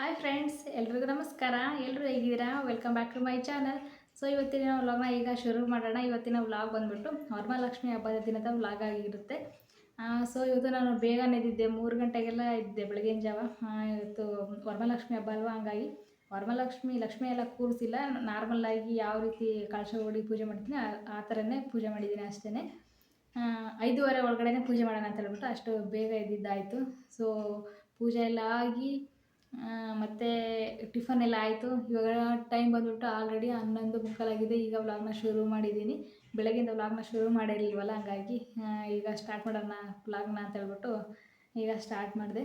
Hi friends ಎಲ್ರಿಗೂ ನಮಸ್ಕಾರ. ಎಲ್ಲರೂ ಹೇಗಿದ್ದೀರಾ? Welcome back to my channel so ಇವತ್ತಿನ ವ್ಲಾಗ್ನ ಈಗ ಶುರು ಮಾಡೋಣ. ಇವತ್ತಿನ ವ್ಲಾಗ್ ಬಂದುಬಿಟ್ಟು ವರಮಹಾಲಕ್ಷ್ಮಿ ಹಬ್ಬದ ದಿನದ ವ್ಲಾಗ್ ಆಗಿರುತ್ತೆ. ಸೊ ಇವತ್ತು ನಾನು ಬೇಗ ಎದ್ದಿದ್ದೆ ಮೂರು ಗಂಟೆಗೆಲ್ಲ ಇದ್ದೆ ಬೆಳಗಿನ ಜಾವ. ಇವತ್ತು ವರಮಹಾಲಕ್ಷ್ಮಿ ಹಬ್ಬ ಅಲ್ವಾ? ಹಂಗಾಗಿ ವರಮಹಾಲಕ್ಷ್ಮಿ ಲಕ್ಷ್ಮಿ ಎಲ್ಲ ಕೂರಿಸಿಲ್ಲ. ನಾರ್ಮಲ್ಲಾಗಿ ಯಾವ ರೀತಿ ಕಳಶ ಓಡಿ ಪೂಜೆ ಮಾಡ್ತೀನಿ, ಆ- ಥರನೇ ಪೂಜೆ ಮಾಡಿದ್ದೀನಿ ಅಷ್ಟೇ ಐದೂವರೆ ಒಳಗಡೆನೇ ಪೂಜೆ ಮಾಡೋಣ ಅಂತ ಹೇಳ್ಬಿಟ್ಟು ಅಷ್ಟು ಬೇಗ ಇದ್ದಿದ್ದಾಯಿತು ಸೊ ಪೂಜೆ ಎಲ್ಲ ಆಗಿ ಮತ್ತೆ ಟಿಫನ್ ಎಲ್ಲ ಆಯಿತು. ಇವಾಗ ಟೈಮ್ ಬಂದ್ಬಿಟ್ಟು ಆಲ್ರೆಡಿ ಹನ್ನೊಂದು ಮುಕ್ಕಾಲಾಗಿದೆ ಈಗ ವ್ಲಾಗ್ನ ಶುರು ಮಾಡಿದ್ದೀನಿ. ಬೆಳಗ್ಗಿಂದ ವ್ಲಾಗ್ನ ಶುರು ಮಾಡಿರಲಿಲ್ವಲ್ಲ, ಹಂಗಾಗಿ ಈಗ ಸ್ಟಾರ್ಟ್ ಮಾಡೋಣ ವ್ಲಾಗ್ನ ಅಂತ ಹೇಳ್ಬಿಟ್ಟು ಈಗ ಸ್ಟಾರ್ಟ್ ಮಾಡಿದೆ.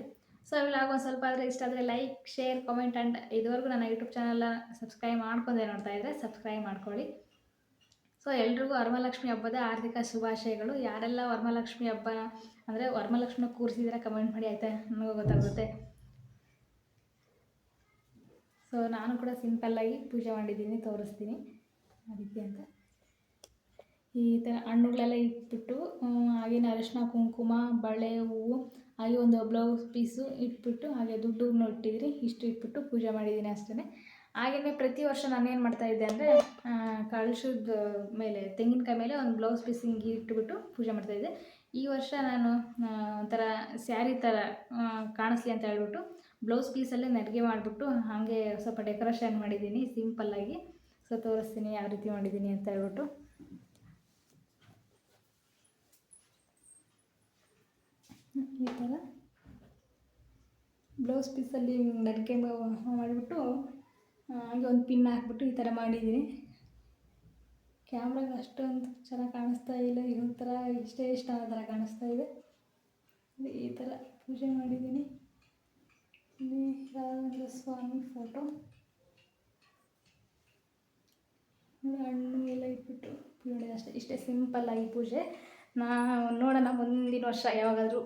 ಸೊ ವ್ಲಾಗ್ ಒಂದು ಸ್ವಲ್ಪ ಆದರೆ ಇಷ್ಟ ಆದರೆ ಲೈಕ್ ಶೇರ್ ಕಾಮೆಂಟ್ ಆ್ಯಂಡ್ ಇದುವರೆಗೂ ನನ್ನ ಯೂಟ್ಯೂಬ್ ಚಾನಲ್ನ ಸಬ್ಸ್ಕ್ರೈಬ್ ಮಾಡ್ಕೊಂಡೆ ನೋಡ್ತಾ ಇದ್ದರೆ ಸಬ್ಸ್ಕ್ರೈಬ್ ಮಾಡ್ಕೊಳ್ಳಿ. ಸೊ ಎಲ್ರಿಗೂ ವರಮಹಾಲಕ್ಷ್ಮಿ ಹಬ್ಬದ ಆರ್ಥಿಕ ಶುಭಾಶಯಗಳು. ಯಾರೆಲ್ಲ ವರಮಹಾಲಕ್ಷ್ಮಿ ಹಬ್ಬ ಅಂದರೆ ವರಮಹಾಲಕ್ಷ್ಮಿನ ಕೂರಿಸಿದ್ರೆ ಕಮೆಂಟ್ ಮಾಡಿ ಆಯಿತಾ? ನನಗೂ ಗೊತ್ತಾಗುತ್ತೆ ಸೊ ನಾನು ಕೂಡ ಸಿಂಪಲ್ಲಾಗಿ ಪೂಜೆ ಮಾಡಿದ್ದೀನಿ, ತೋರಿಸ್ತೀನಿ. ಅದಕ್ಕೆ ಅಂತ. ಈ ಥರ ಹಣ್ಣುಗಳೆಲ್ಲ ಇಟ್ಬಿಟ್ಟು ಹಾಗೇನೆ ಅರಿಶಿನ, ಕುಂಕುಮ, ಬಳೆ, ಹೂವು, ಹಾಗೆ ಒಂದು ಬ್ಲೌಸ್ ಪೀಸು ಇಟ್ಬಿಟ್ಟು, ಹಾಗೆ ದುಡ್ಡು ಇಟ್ಟಿದ್ರಿ ಇಷ್ಟು ಇಟ್ಬಿಟ್ಟು ಪೂಜೆ ಮಾಡಿದ್ದೀನಿ ಅಷ್ಟೇ ಹಾಗೆಯೇ ಪ್ರತಿ ವರ್ಷ ನಾನೇನು ಮಾಡ್ತಾಯಿದ್ದೆ ಅಂದರೆ ಕಳಶದ ಮೇಲೆ, ತೆಂಗಿನಕಾಯಿ ಮೇಲೆ ಒಂದು ಬ್ಲೌಸ್ ಪೀಸ್ ಹಿಂಗೆ ಇಟ್ಬಿಟ್ಟು ಪೂಜೆ ಮಾಡ್ತಾಯಿದ್ದೆ ಈ ವರ್ಷ ನಾನು ಒಂಥರ ಸ್ಯಾರಿ ಥರ ಕಾಣಿಸ್ಲಿ ಅಂತ ಹೇಳ್ಬಿಟ್ಟು ಬ್ಲೌಸ್ ಪೀಸಲ್ಲೇ ನಡಿಗೆ ಮಾಡಿಬಿಟ್ಟು ಹಾಗೆ ಸ್ವಲ್ಪ ಡೆಕೋರೇಷನ್ ಮಾಡಿದ್ದೀನಿ ಸಿಂಪಲ್ಲಾಗಿ ಸೊ ತೋರಿಸ್ತೀನಿ ಯಾವ ರೀತಿ ಮಾಡಿದ್ದೀನಿ ಅಂತ ಹೇಳ್ಬಿಟ್ಟು. ಈ ಥರ ಬ್ಲೌಸ್ ಪೀಸಲ್ಲಿ ನಡಿಕೆ ಮಾಡಿಬಿಟ್ಟು ಹಾಗೆ ಒಂದು ಪಿನ್ ಹಾಕ್ಬಿಟ್ಟು ಈ ಥರ ಮಾಡಿದ್ದೀನಿ. ಕ್ಯಾಮ್ರಾಗೆ ಅಷ್ಟೊಂದು ಚೆನ್ನಾಗಿ ಕಾಣಿಸ್ತಾ ಇಲ್ಲ ಈ ಥರ ಇಷ್ಟೇ ಇಷ್ಟ ಆ ಥರ ಕಾಣಿಸ್ತಾ ಇದೆ. ಈ ಥರ ಪೂಜೆ ಮಾಡಿದ್ದೀನಿ. ರಾಘವೇಂದ್ರ ಸ್ವಾಮಿ ಫೋಟೋ ಹಣ್ಣು ಎಲ್ಲ ಇಟ್ಬಿಟ್ಟು ನೋಡಿ ಅಷ್ಟೇ, ಇಷ್ಟೇ ಸಿಂಪಲ್ಲಾಗಿ ಪೂಜೆ. ನಾ ನೋಡೋಣ ಮುಂದಿನ ವರ್ಷ ಯಾವಾಗಾದರೂ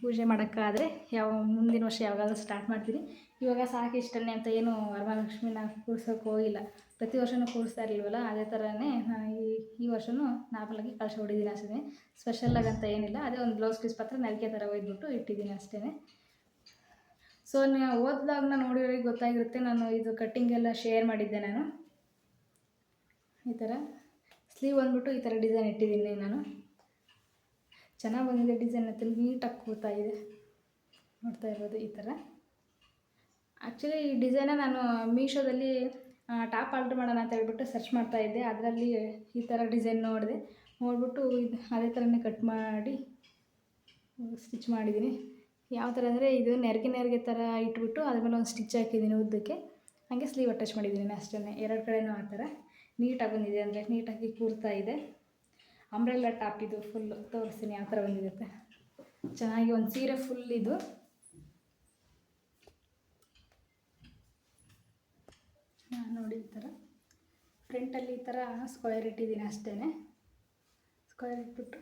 ಪೂಜೆ ಮಾಡೋಕ್ಕಾದರೆ ಯಾವ ಮುಂದಿನ ವರ್ಷ ಯಾವಾಗಾದರೂ ಸ್ಟಾರ್ಟ್ ಮಾಡ್ತೀನಿ. ಇವಾಗ ಸಾಕು ಇಷ್ಟನೇ ಅಂತ ಏನು ವರಮಹಾಲಕ್ಷ್ಮಿನ ಕೂರ್ಸೋಕೆ ಹೋಗಿಲ್ಲ. ಪ್ರತಿ ವರ್ಷವೂ ಕೂರಿಸ್ತಾ ಇರಲಿಲ್ವಲ್ಲ, ಅದೇ ಥರನೇ ಈ ಈ ವರ್ಷವೂ ನಾರ್ಮಲಾಗಿ ಕಳಶ ಹೊಡಿದ್ದೀನಿ ಅಷ್ಟೇ. ಸ್ಪೆಷಲ್ಲಾಗಿ ಅಂತ ಏನಿಲ್ಲ, ಅದೇ ಒಂದು ಬ್ಲೌಸ್ ಪೀಸ್ ಪತ್ರ ನಲಿಕೆ ಥರ ಒಯ್ದುಬಿಟ್ಟು ಇಟ್ಟಿದ್ದೀನಿ ಅಷ್ಟೇ ಸೊ ನೀವು ಓದ್ದಾಗನ ನೋಡಿರೋರಿಗೆ ಗೊತ್ತಾಗಿರುತ್ತೆ. ನಾನು ಇದು ಕಟ್ಟಿಂಗ್ ಎಲ್ಲ ಶೇರ್ ಮಾಡಿದ್ದೆ ನಾನು. ಈ ಥರ ಸ್ಲೀವ್ ಬಂದ್ಬಿಟ್ಟು ಈ ಥರ ಡಿಸೈನ್ ಇಟ್ಟಿದ್ದೀನಿ ನಾನು. ಚೆನ್ನಾಗಿ ಬಂದಿದೆ ಡಿಸೈನ್ ಅಂತ ನೀಟಾಗಿ ಕೂತಾ ಇದೆ. ನೋಡ್ತಾ ಇರ್ಬೋದು ಈ ಥರ ಆ್ಯಕ್ಚುಲಿ ಈ ಡಿಸೈನ ನಾನು ಮೀಶೋದಲ್ಲಿ ಟಾಪ್ ಆರ್ಡ್ರ್ ಮಾಡೋಣ ಅಂತ ಹೇಳ್ಬಿಟ್ಟು ಸರ್ಚ್ ಮಾಡ್ತಾ ಇದ್ದೆ. ಅದರಲ್ಲಿ ಈ ಥರ ಡಿಸೈನ್ ನೋಡಿದೆ. ನೋಡ್ಬಿಟ್ಟು ಇದು ಅದೇ ಥರನೇ ಕಟ್ ಮಾಡಿ ಸ್ಟಿಚ್ ಮಾಡಿದ್ದೀನಿ. ಯಾವ ಥರ ಅಂದರೆ ಇದು ನೆರಿಗೆ ನೆರಿಗೆ ಥರ ಇಟ್ಬಿಟ್ಟು ಅದ್ರ ಮೇಲೆ ಒಂದು ಸ್ಟಿಚ್ ಹಾಕಿದ್ದೀನಿ ಉದ್ದಕ್ಕೆ. ಹಾಗೆ ಸ್ಲೀವ್ ಅಟ್ಯಾಚ್ ಮಾಡಿದ್ದೀನಿ ಅಷ್ಟೇ, ಎರಡು ಕಡೆನೂ ಆ ಥರ. ನೀಟಾಗಿ ಬಂದಿದೆ ಅಂದರೆ ನೀಟಾಗಿ ಕೂರ್ತಾ ಇದೆ. ಅಂಬ್ರೆಲ್ಲ ಟಾಪ್ ಇದು ಫುಲ್ಲು ತೋರಿಸ್ತೀನಿ ಯಾವ ಥರ ಬಂದಿರುತ್ತೆ. ಚೆನ್ನಾಗಿ ಒಂದು ಸೀರೆ ಫುಲ್ ಇದು. ನೋಡಿ ಈ ಥರ. ಫ್ರಂಟಲ್ಲಿ ಈ ಥರ ಸ್ಕ್ವೇರ್ ಇಟ್ಟಿದ್ದೀನಿ ಅಷ್ಟೇ ಸ್ಕ್ವೇರ್ ಇಟ್ಬಿಟ್ಟು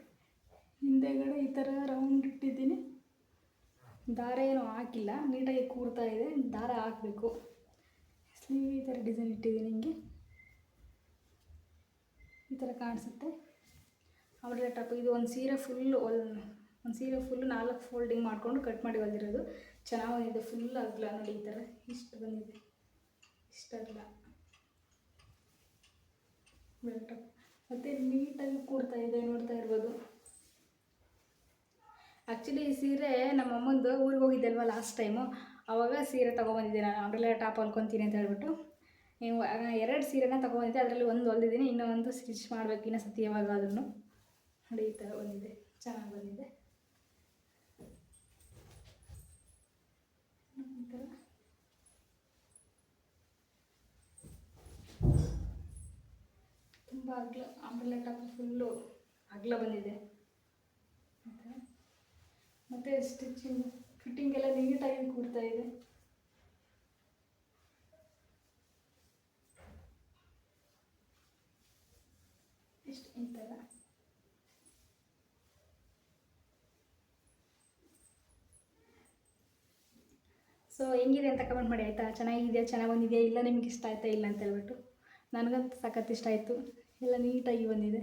ಹಿಂದೆಗಡೆ ಈ ಥರ ರೌಂಡ್ ಇಟ್ಟಿದ್ದೀನಿ. ದಾರ ಏನು ಹಾಕಿಲ್ಲ, ನೀಟಾಗಿ ಕೂರ್ತಾ ಇದೆ, ದಾರ ಹಾಕಬೇಕು. ಸ್ಲೀವ್ ಈ ಥರ ಡಿಸೈನ್ ಇಟ್ಟಿದ್ದೀನಿ ಹಿಂಗೆ ಈ ಥರ ಕಾಣಿಸುತ್ತೆ. ಅವ್ರ ಟಾಪ್ ಇದು ಒಂದು ಸೀರೆ ಫುಲ್ಲು ಒಂದು ಸೀರೆ ಫುಲ್ಲು ನಾಲ್ಕು ಫೋಲ್ಡಿಂಗ್ ಮಾಡಿಕೊಂಡು ಕಟ್ ಮಾಡಿ ಹೊಲ್ದಿರೋದು. ಚೆನ್ನಾಗಿ ಫುಲ್ ಅಗಲ ನೋಡಿ ಈ ಥರ. ಇಷ್ಟು ಬಂದಿದೆ. ಇಷ್ಟಲ್ಲ ಟಾಪ್ ಮತ್ತು ನೀಟಾಗಿ ಕೂರ್ತಾ ಇದೆ, ನೋಡ್ತಾ ಇರ್ಬೋದು. ಆ್ಯಕ್ಚುಲಿ ಈ ಸೀರೆ ನಮ್ಮ ಅಮ್ಮಂದು ಊರಿಗೆ ಹೋಗಿದ್ದಲ್ವ ಲಾಸ್ಟ್ ಟೈಮು ಆವಾಗ ಸೀರೆ ತೊಗೊಬಂದಿದ್ದೆ ನಾನು. ಅಂಬ್ರೆಲ್ಲ ಟಾಪ್ ಹೊಲ್ಕೊತೀನಿ ಅಂತ ಹೇಳ್ಬಿಟ್ಟು. ನೀವು ಎರಡು ಸೀರೆನ ತೊಗೊಬಂದಿದ್ದೆ. ಅದರಲ್ಲಿ ಒಂದು ಹೊಲ್ದಿದ್ದೀನಿ. ಇನ್ನೂ ಒಂದು ಸ್ಟಿಚ್ ಮಾಡಬೇಕು ಇನ್ನೂ ಸತಿ ಯಾವಾಗ ಅದನ್ನು ನೋಡಿ, ಈ ಥರ ಬಂದಿದೆ. ಚೆನ್ನಾಗಿ ಬಂದಿದೆ. ತುಂಬ ಅಗ್ಲ ಅಂಬ್ರೆಲ್ಲ ಟಾಪ್ ಫುಲ್ಲು ಅಗ್ಲ ಬಂದಿದೆ. ಮತ್ತು ಸ್ಟಿಚಿಂಗ್ ಫಿಟ್ಟಿಂಗ್ ಎಲ್ಲ ನೀಟಾಗಿ ಕೂರ್ತಾ ಇದೆ. ಇಷ್ಟು ಈ ಸೊ ಹೆಂಗಿದೆ ಅಂತ ಕಮೆಂಟ್ ಮಾಡಿ ಆಯಿತಾ? ಚೆನ್ನಾಗಿದೆಯಾ? ಚೆನ್ನಾಗಿ ಬಂದಿದೆಯಾ? ಇಲ್ಲ ನಿಮ್ಗೆ ಇಷ್ಟ ಆಯ್ತಾ? ಇಲ್ಲ ಅಂತ ಹೇಳ್ಬಿಟ್ಟು. ನನಗಂತೂ ಸಖತ್ ಇಷ್ಟ ಆಯಿತು. ಎಲ್ಲ ನೀಟಾಗಿ ಬಂದಿದೆ.